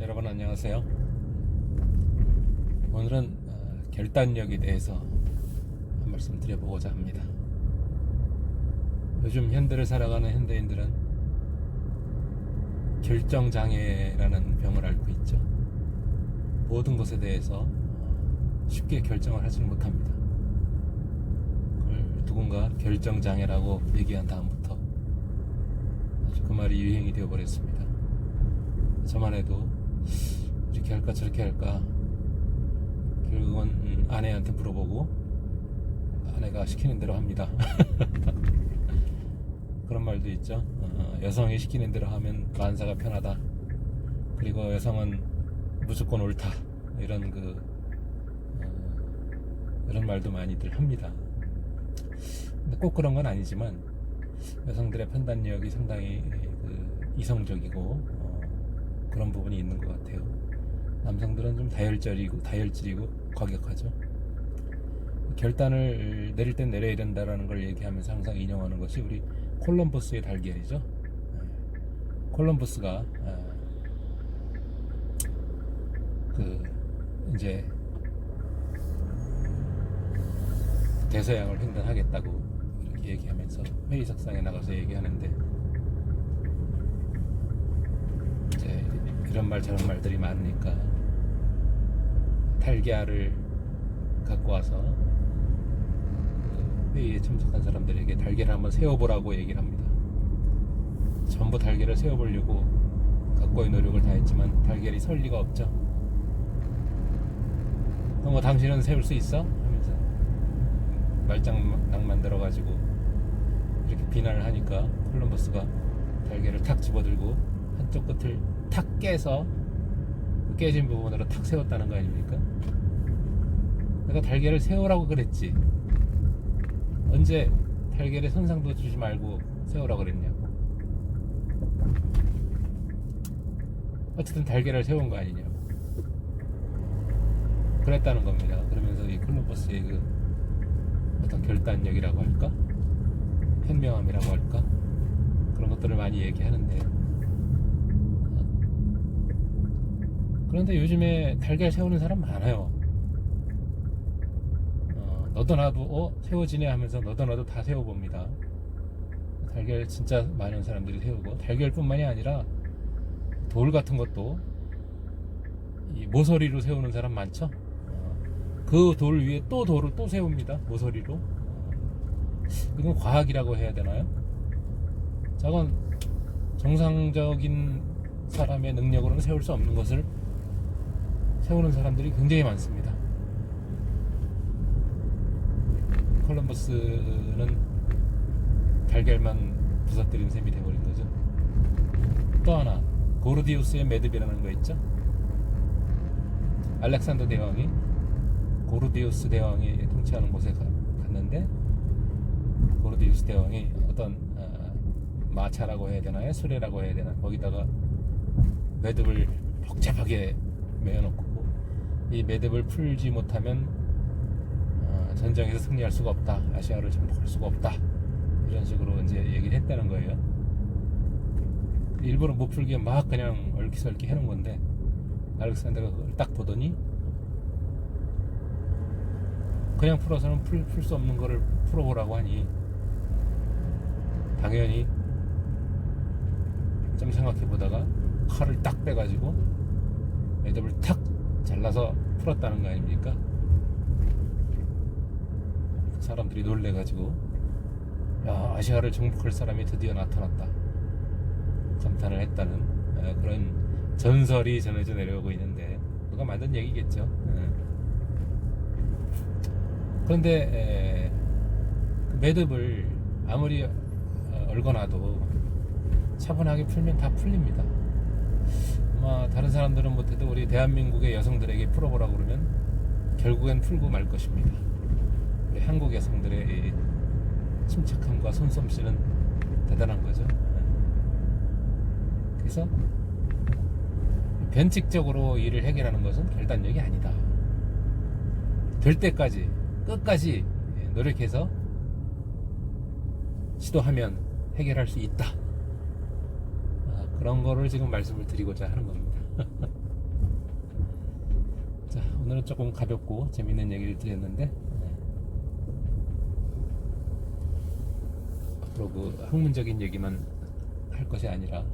여러분 안녕하세요. 오늘은 어, 결단력에 대해서 한 말씀 드려보고자 합니다. 요즘 현대를 살아가는 현대인들은 결정장애라는 병을 앓고 있죠. 모든 것에 대해서 어, 쉽게 결정을 하지 못합니다. 그걸 누군가 결정장애라고 얘기한 다음부터 아주 그 말이 유행이 되어버렸습니다. 저만 해도 이렇게 할까 저렇게 할까 결국은 음, 아내한테 물어보고 아내가 시키는 대로 합니다. 그런 말도 있죠. 어, 여성이 시키는 대로 하면 만사가 편하다. 그리고 여성은 무조건 옳다. 이런 그 어, 이런 말도 많이들 합니다. 근데 꼭 그런 건 아니지만 여성들의 판단력이 상당히 그 이성적이고 어, 그런 부분이 있는 것 같아요. 남성들은 좀 다혈질이고 다혈질이고 과격하죠. 결단을 내릴 땐 내려야 된다라는 걸 얘기하면서 항상 인용하는 것이 우리 콜럼버스의 달걀이죠. 예. 콜럼버스가 아, 그 이제 대서양을 횡단하겠다고 이렇게 얘기하면서 회의석상에 나가서 얘기하는데 이제 이런 말 저런 말들이 많으니까 달걀을 갖고 와서 그 회의에 참석한 사람들에게 달걀을 한번 세워보라고 얘기를 합니다. 전부 달걀을 세워보려고 각고의 노력을 다했지만 달걀이 설 리가 없죠. 그럼 뭐 당신은 세울 수 있어? 하면서 말장난 만들어가지고 이렇게 비난을 하니까 콜럼버스가 달걀을 탁 집어들고 한쪽 끝을 탁 깨서 그 깨진 부분으로 탁 세웠다는 거 아닙니까? 내가 달걀을 세우라고 그랬지. 언제 달걀에 손상도 주지 말고 세우라고 그랬냐고. 어쨌든 달걀을 세운 거 아니냐고. 그랬다는 겁니다. 그러면서 이 콜럼버스의 그 어떤 결단력이라고 할까? 현명함이라고 할까? 그런 것들을 많이 얘기하는데 그런데 요즘에 달걀 세우는 사람 많아요. 어, 너도 나도 어 세워지네 하면서 너도 나도 다 세워봅니다. 달걀 진짜 많은 사람들이 세우고 달걀뿐만이 아니라 돌 같은 것도 이 모서리로 세우는 사람 많죠. 그 돌 위에 또 돌을 또 세웁니다. 모서리로. 이건 과학이라고 해야 되나요? 저건 정상적인 사람의 능력으로는 세울 수 없는 것을 세우는 사람들이 굉장히 많습니다. 콜럼버스는 달걀만 부서뜨린 셈이 돼버린 거죠. 또 하나 고르디우스의 매듭이라는 거 있죠. 알렉산더 대왕이 고르디우스 대왕이 통치하는 곳에 가- 갔는데 고르디우스 대왕이 어떤 어, 마차라고 해야 되나요? 수레라고 해야 되나? 거기다가 매듭을 복잡하게 매어놓고 이 매듭을 풀지 못하면 어, 전쟁에서 승리할 수가 없다. 아시아를 정복할 수가 없다. 이런 식으로 이제 얘기를 했다는 거예요. 일부러 못 풀게 막 그냥 얼기설기 해놓은 건데 알렉산더가 그걸 딱 보더니 그냥 풀어서는 풀 수 없는 거를 풀어보라고 하니 당연히 좀 생각해 보다가 칼을 딱 빼가지고 매듭을 탁 잘라서 풀었다는 거 아닙니까? 사람들이 놀래가지고 야 아시아를 정복할 사람이 드디어 나타났다 감탄을 했다는 에, 그런 전설이 전해져 내려오고 있는데 누가 만든 얘기겠죠. 에. 그런데 에, 그 매듭을 아무리 어, 얽어놔도 차분하게 풀면 다 풀립니다. 아마 다른 사람들은 못해도 우리 대한민국의 여성들에게 풀어보라고 그러면 결국엔 풀고 말 것입니다. 우리 한국 여성들의 이 침착함과 손솜씨는 대단한 거죠. 그래서 변칙적으로 일을 해결하는 것은 결단력이 아니다. 될 때까지 끝까지 노력해서 시도하면 해결할 수 있다. 아, 그런 거를 지금 말씀을 드리고자 하는 겁니다. 자 오늘은 조금 가볍고 재밌는 얘기를 드렸는데 네. 앞으로 그 학문적인 얘기만 할 것이 아니라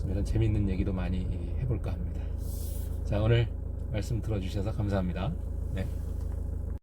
좀 이런 재밌는 얘기도 많이 해볼까 합니다. 자 오늘 말씀 들어주셔서 감사합니다. 네.